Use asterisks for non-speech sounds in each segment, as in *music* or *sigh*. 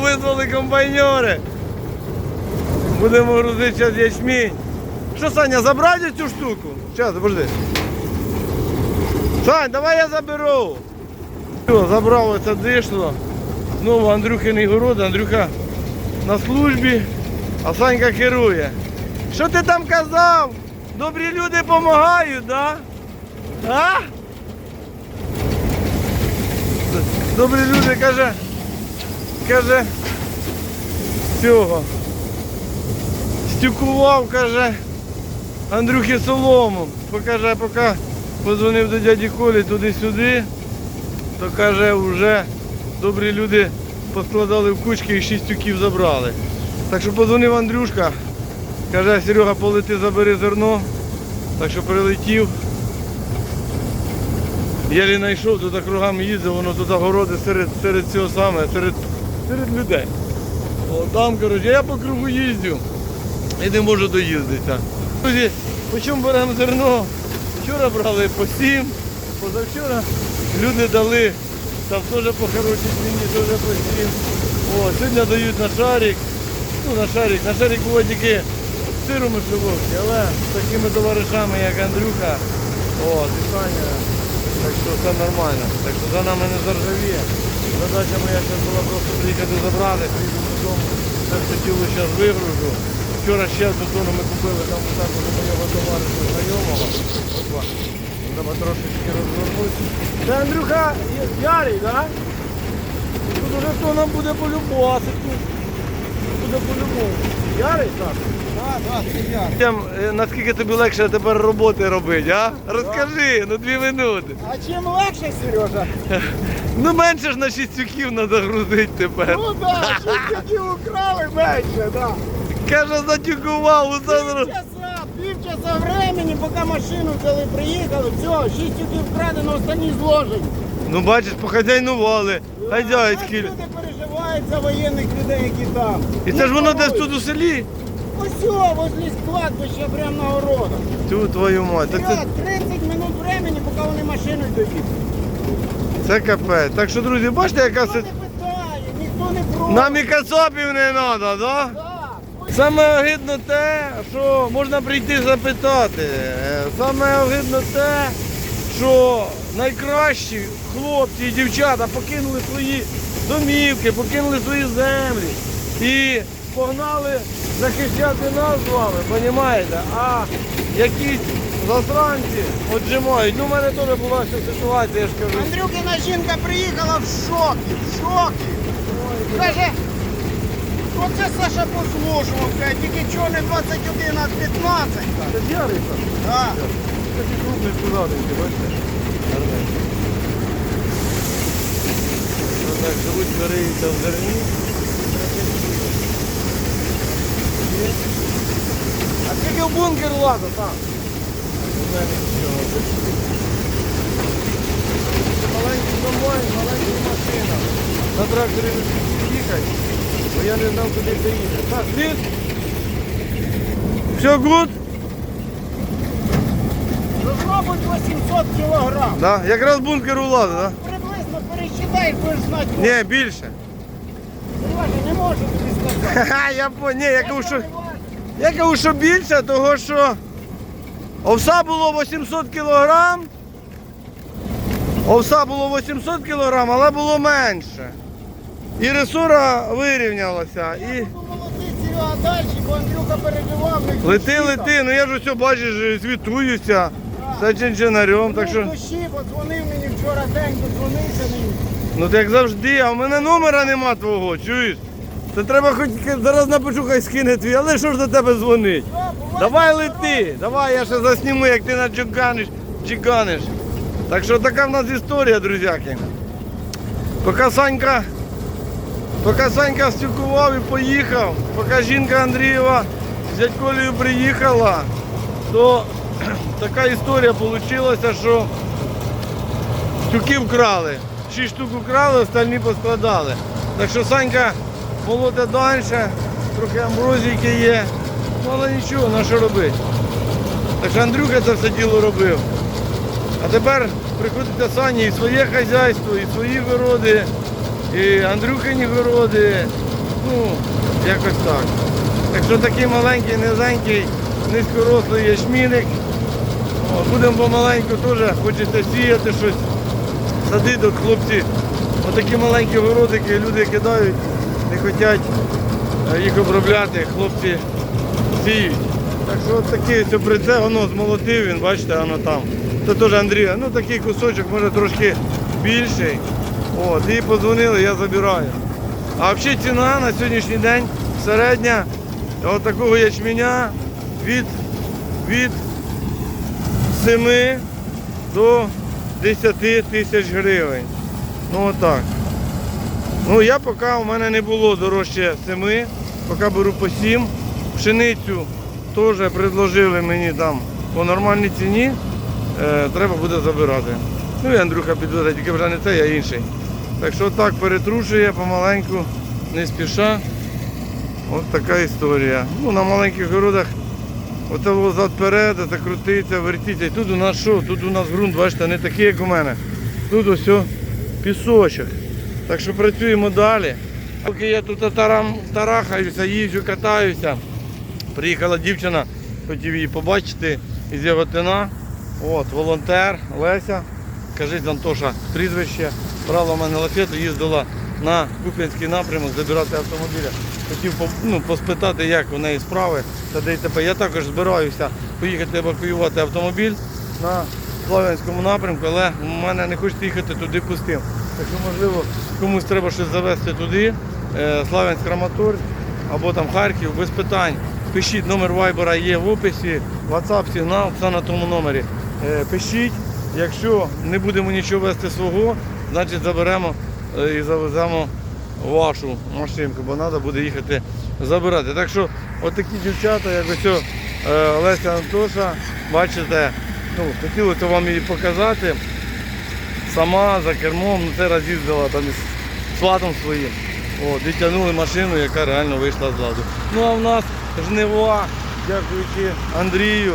Визвали комбайнери. Будемо грузити зараз ячмінь. Що, Саня, забрати цю штуку? Зараз, подожди. Сань, давай я заберу. Все, забрав оце дишло. Знову Андрюхиний город, Андрюха на службі, а Санька керує. Що ти там казав? Добрі люди допомагають, да? А? Добрі люди каже, каже, цього. Стюкував, каже, Андрюхи солому. Покаже, поки позвонив до дяді Колі туди-сюди, то каже, вже добрі люди поскладали в кучки і шість тюків забрали. Так що позвонив Андрюшка, каже, Серега, полети, забери зерно. Так що прилетів. Я не знайшов, туди кругами їздив, воно туди городи серед, серед цього саме, серед, серед людей. О, там, коротше, я по кругу їздю і не можу доїздитися. Друзі, по чому беремо зерно? Вчора брали по 7, позавчора люди дали, там теж по хорошій ціні, теж по 7. О, сьогодні дають на шарик. Ну, на шарик. На шарик було тільки сиру мишливовки, але з такими товаришами, як Андрюха, о, і Саня, так що все нормально. Так що за нами не заржавіє. Задача моя зараз була просто приїхати забрати, приїду додому, все це тіло зараз вигружу. Вчора ще одну тонну ми купили там так у моєго товариша знайомого. Треба трошечки розвернути. Це Андрюха Ярий, так? Да? Тут уже хто нам буде полюбасити. Буде по-любому. Ярий, так? Тем, е, наскільки тобі легше тепер роботи робити, а? Розкажи, ну дві минути. А чим легше, Сережа? Ну менше ж на шістюків треба грузити тепер. Ну так, шістюків украли менше, так. Каже, затюкував, усе зро- Півчаса, времени, поки машину взяли, приїхали, все, шістюків вкрадено, останні зложені. Ну бачиш, похазяйнували, хазяйські. Так Люди переживають за воєнних людей, які там. І це ж воно десь тут у селі. Ось о, возле кладбища, прямо на городах. Тю твою мать. Так це, Вперед, 30 минут времени, поки вони машиною доїдуть. це капець. Так що, друзі, бачите, яка Ніхто не питає, ніхто не просить. Нам і кацапів не треба, да? Так. Саме огидно те, що можна прийти запитати. Е, Саме огидно те, що найкращі хлопці і дівчата покинули свої домівки, покинули свої землі і погнали захищати нас з вами, розумієте? А якісь засранці отжимають. Ну, в мене теж була ця ситуація, я ж кажу. Андрюкина жінка приїхала в шокі, в шокі. Каже, оце Саша послушував, каже, тільки чого не 21, а 15. Це там. Так. Такі крупні складинки, бачите? Гарненькі. Отак живуть, вариються в зерні. А скільки в бункер ладно там? Маленький комбайн, маленька машина. На тракторі не їхати, бо я не знав, куди це їде. Так, слід? Все гуд? Бути 800 кілограм. Да? Якраз бункер у ладу, так? Приблизно пересчитай, будеш знати. Да? Ні, більше. Сережа, не можу тобі сказати. Ха-ха, я по... Ні, я кажу, що, я кажу, що більше, того що овса було 800 кілограм. Овса було 800 кілограм, але було менше. І ресура вирівнялася. І... Далі, бо Андрюха. Лети, лети, ну я ж усе бачиш, звітуюся за чинчинарем, так Ну, що. Дощі, подзвонив мені вчора день, подзвонився мені. Ну так як завжди, а в мене номера нема твого, чуєш? Це треба хоч зараз напишу, хай скине твій, але що ж до тебе дзвонить? Давай лети, давай я ще засніму, як ти начуканиш, чеканиш. Так що така в нас історія, друзяки. Поки Санька, поки Санька стюкував і поїхав, поки жінка Андрієва з дядьколею приїхала, то *clears throat* така історія вийшла, що тюки вкрали. Шість штук украли, остальні поскладали. Так що Санька молоде далі, трохи амброзійки є. Ну, але нічого, на що робити. Так що Андрюха це все діло робив. А тепер приходиться Сані і своє хазяйство, і свої городи, і Андрюхині городи, Ну, якось так. Якщо такий маленький, низенький, низькорослий ячміник, будемо помаленьку теж, хочете сіяти щось, садити, от хлопці, отакі маленькі городики люди кидають, не хочуть е, їх обробляти, хлопці сіють. Так що от такий ось прицел, воно змолотив він, бачите, воно там. Це теж Андрія. Ну такий кусочок, може трошки більший. От, і подзвонили, я забираю. А взагалі ціна на сьогоднішній день середня от такого ячменя від, від 7 до 10 тисяч гривень. Ну отак. Ну я поки у мене не було дорожче 7, поки беру по 7. Пшеницю теж предложили мені там по нормальній ціні. Е, треба буде забирати. Ну і Андрюха підвезе, тільки вже не цей, а інший. Так що так перетрушує помаленьку, не спіша. Ось така історія. Ну, на маленьких городах оце взад перед, це крутиться, вертиться. І тут у нас що? Тут у нас ґрунт, бачите, не такий, як у мене. Тут ось пісочок. Так що працюємо далі. Поки я тут тарам, тарахаюся, їжджу, катаюся. Приїхала дівчина, хотів її побачити із Яготина. От, волонтер Леся. Кажіть, Антоша, прізвище. Брала в мене лафету, їздила на Куп'янський напрямок забирати автомобіля. Хотів ну, поспитати, як у неї справи та де ТП. Я також збираюся поїхати евакуювати автомобіль на Славянському напрямку, але в мене не хочеться їхати туди пустим. Так що, можливо, комусь треба щось завести туди, е, Славянськ Краматорськ або там Харків, без питань. Пишіть, номер вайбера є в описі, WhatsApp, сигнал, все на тому номері. Е, Пишіть, якщо не будемо нічого вести свого, значить заберемо е, і завеземо вашу машинку, бо треба буде їхати забирати. Так що отакі дівчата, як ось е, Леся Антоша, бачите, ну, хотілося вам її показати. Сама за кермом, ну це раз їздила там із сватом своїм. От, і машину, яка реально вийшла з ладу. Ну а в нас жнива, дякуючи Андрію.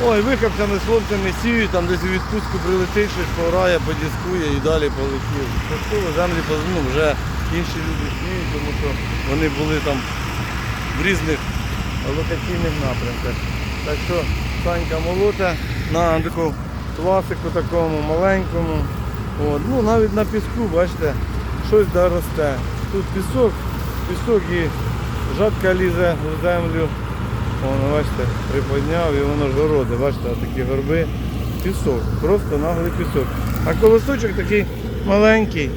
Ой, вихопцями з хлопцями сіють, там десь у відпустку прилетить, щось пограє, подіскує і далі полетів. Частково землі ну, вже інші люди сіють, тому що вони були там в різних локаційних напрямках. Так що Санька молоте на таку класику такому маленькому. От. Ну, навіть на піску, бачите, щось да росте. Тут пісок, пісок і жатка лізе в землю. Воно, бачите, приподняв і воно ж городи, бачите, такі горби. Пісок, просто наглий пісок. А колосочок такий маленький,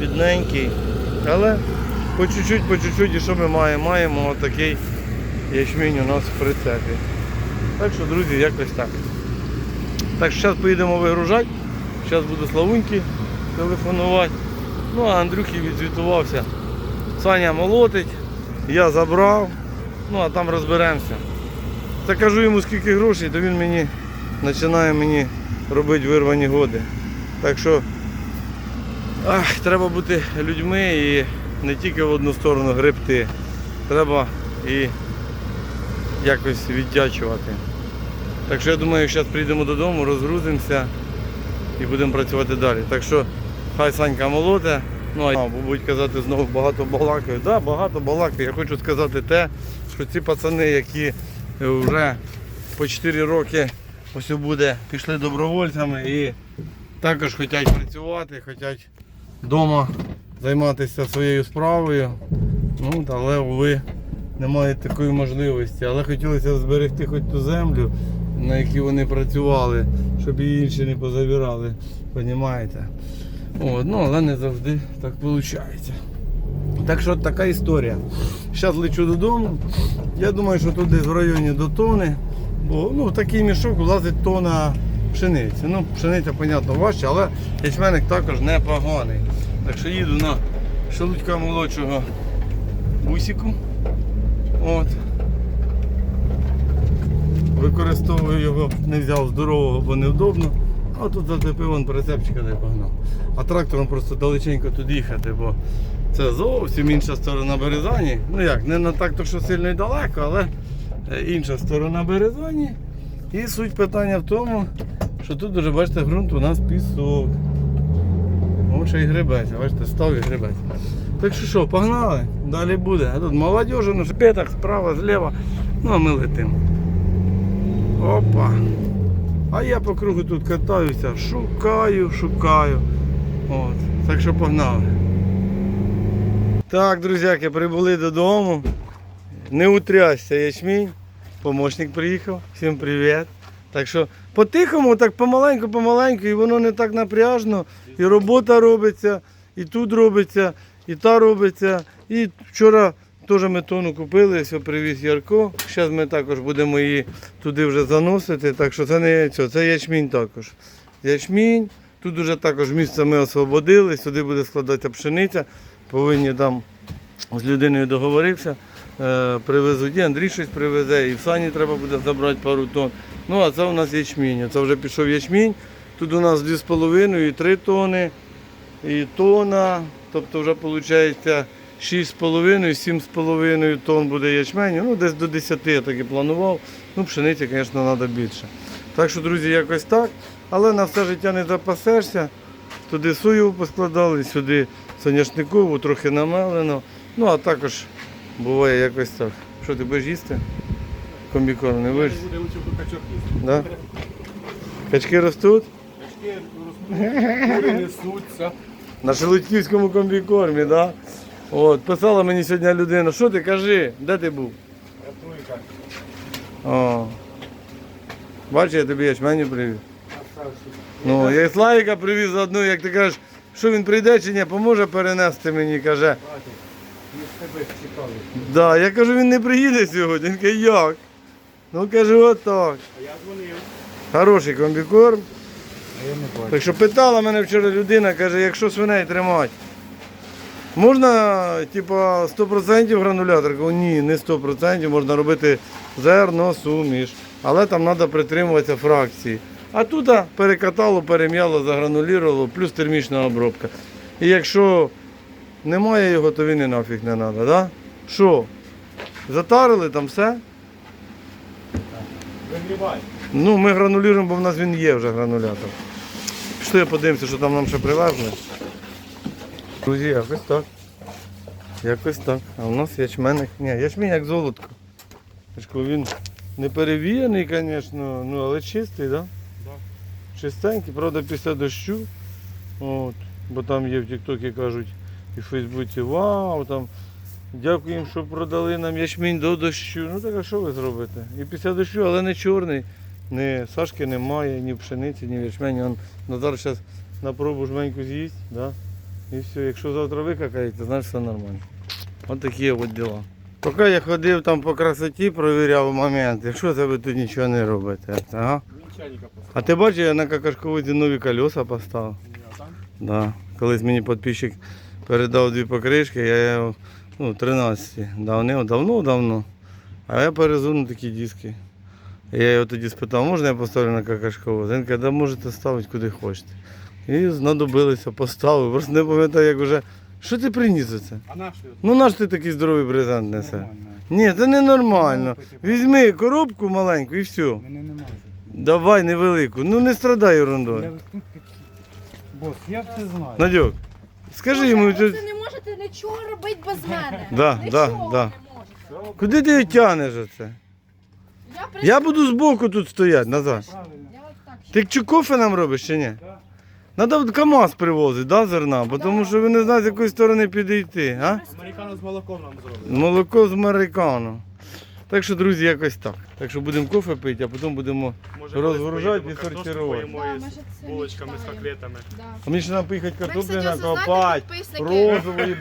бідненький. Але по чуть-чуть, по чуть-чуть, і що ми маємо? Маємо отакий ячмінь у нас в прицепі. Так що, друзі, якось так. Так що зараз поїдемо вигружати. Зараз буду Славуньки телефонувати. Ну а Андрюхи відзвітувався. Саня молотить, я забрав, ну а там розберемося. Закажу йому скільки грошей, то він мені починає мені робити вирвані годи. Так що ах, треба бути людьми і не тільки в одну сторону гребти. Треба і якось віддячувати. Так що я думаю, зараз прийдемо додому, розгрузимося і будемо працювати далі. Так що хай Санька молоде. Ну а будуть казати знову багато балакаю. Так, да, багато балакаю. Я хочу сказати те, що ці пацани, які вже по 4 роки ось буде, пішли добровольцями і також хочуть працювати, хочуть вдома займатися своєю справою. Ну, але ви немає такої можливості. Але хотілося зберегти хоч ту землю, на якій вони працювали, щоб її інші не позабирали. Понімаєте? От, ну, але не завжди так виходить. Так що така історія. Зараз лечу додому. Я думаю, що тут десь в районі до тони. Бо ну, в такий мішок влазить тона пшениці. Ну, пшениця, понятно, важче, але ячменник також непоганий. Так що їду на шелудька молодшого бусіку. От. Використовую його, не взяв здорового, бо невдобно. А тут зацепив он прицепчика не погнав. А трактором просто далеченько туди їхати, бо це зовсім інша сторона Березані. Ну як, не на так, то що сильно й далеко, але е, інша сторона Березані. І суть питання в тому, що тут дуже бачите, ґрунт у нас пісок. Ще й гребець, бачите, став і гребець. Так що що, погнали? Далі буде. А тут молодежь на шпетах, справа, зліва. Ну а ми летимо. Опа. А я по кругу тут катаюся, шукаю, шукаю. От. Так що погнали. Так, друзяки, прибули додому. Не утрясся ячмінь. Помощник приїхав. Всім привіт. Так що по-тихому, так помаленьку, помаленьку, і воно не так напряжно. І робота робиться, і тут робиться, і та робиться. І вчора теж ми тону купили, все привіз Ярко. Зараз ми також будемо її туди вже заносити. Так що це не яйцо, це ячмінь також. Ячмінь. Тут вже також місце ми освободили, сюди буде складатися пшениця. Повинні там з людиною договорився. Е, привезуть, і Андрій щось привезе, і в сані треба буде забрати пару тонн. Ну, а це у нас ячмінь. Це вже пішов ячмінь. Тут у нас 2,5 і 3 тони, і тона. Тобто вже виходить 6,5, 7,5 тонн буде ячменю. Ну, десь до 10 я так і планував. Ну, пшениці, звісно, треба більше. Так що, друзі, якось так. Але на все життя не запасешся. Туди сою поскладали, сюди соняшникову, трохи намелено. Ну, а також буває якось так. Що ти будеш їсти? Комбікорм не будеш? Буде лучше качок їсти. Да? Качки ростуть? Качки ростуть, кури несуться. На Шелудьківському комбікормі, да? От, писала мені сьогодні людина, що ти кажи, де ти був? Рятуйка. О. Бачиш, я тобі ячменю привіз. Ну, я і Славіка привіз заодно, як ти кажеш, що він прийде чи ні, поможе перенести мені, каже. Да, я кажу, він не приїде сьогодні. Він каже, як? Ну кажу, отак. А я дзвонив. Хороший комбікорм. А я не бачу. Так що питала мене вчора людина, каже, якщо свиней тримати, можна типа 100% гранулятор? Кажу, ні, не 100%, можна робити зерно, суміш, але там треба притримуватися фракції. А тут перекатало, перем'яло, загранулірувало, плюс термічна обробка. І якщо немає його, то він і нафіг не треба, да? Що? Затарили там все? Вигрібай. Ну, ми гранулюємо, бо в нас він є вже гранулятор. Пішли подивимося, що там нам ще привезли. Друзі, якось так. Якось так. А у нас ячменник. Ні, ячмінь як золотко. Він не перевіяний, звісно, ну, але чистий, так? Да? Да. Чистенький, правда, після дощу. От, бо там є в Тіктокі кажуть і в Фейсбуці, вау, там дякуємо, що продали нам ячмінь до дощу. Ну так а що ви зробите? І після дощу, але не чорний. Ні сашки немає, ні пшениці, ні ячмені. Он Назар зараз на пробу жменьку з'їсть, да? і все. Якщо завтра викакається, значить все нормально. От такі от діла. Поки я ходив там по красоті, провіряв момент, якщо це ви тут нічого не робите. Ага. А ти бачиш, я на какашководі нові колеса поставив. Да. Колись мені підписчик передав дві покришки, я його ну, 13 давно, давно, давно. А я перезуну такі диски. Я його тоді спитав, можна я поставлю на какашковоз? Він каже, да можете ставити куди хочете. І знадобилися, поставив. Просто не пам'ятаю, як уже. Що ти приніс оце? А наш його? Ну наш ти такий здоровий презент несе. Нормально. Ні, це не нормально. Візьми коробку маленьку і все. Мене немає. Давай невелику. Ну не страдай ерундою. Бос, я все знаю. Надюк, скажи йому. Ви не можете нічого робити без мене. Да, *laughs* да, нічого да. не можете. Куди ти її тянеш оце? Я, при... Я буду збоку тут стояти, назад. Я от так. Ти чи кофе нам робиш чи ні? Да. Надо КАМАЗ привозити, да, зерна? Бо тому що ви не знаєте, з якої сторони підійти. А? Американо з молоком нам зробить. Молоко з марикану. Так що, друзі, якось так. Так що будемо кофе пити, а потім будемо. Розгружати і сортувати. Да, ми ж це булочками, з мечтаємо. котлетами. Да. А мені ще треба поїхати картоплі кстати, накопати. знаєте, підписники? Розової.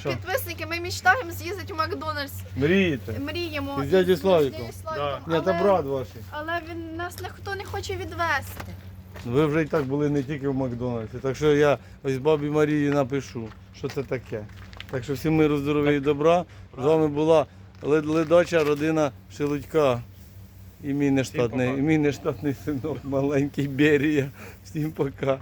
Що? Підписники, ми мечтаємо з'їздити в Макдональдс. Мрієте? Мріємо. Дядю з Славіком? дядю Славіком. Ні, та Але- ваш. Але він нас ніхто не хоче відвезти. Ви вже і так були не тільки в Макдональдсі. Так що я ось бабі Марії напишу, що це таке. Так що всім миру, здоров'я і добра. З вами була лед- ледача родина Шелудька. І мій нештатний, і мій нештатний синок, маленький Берія. Всім пока.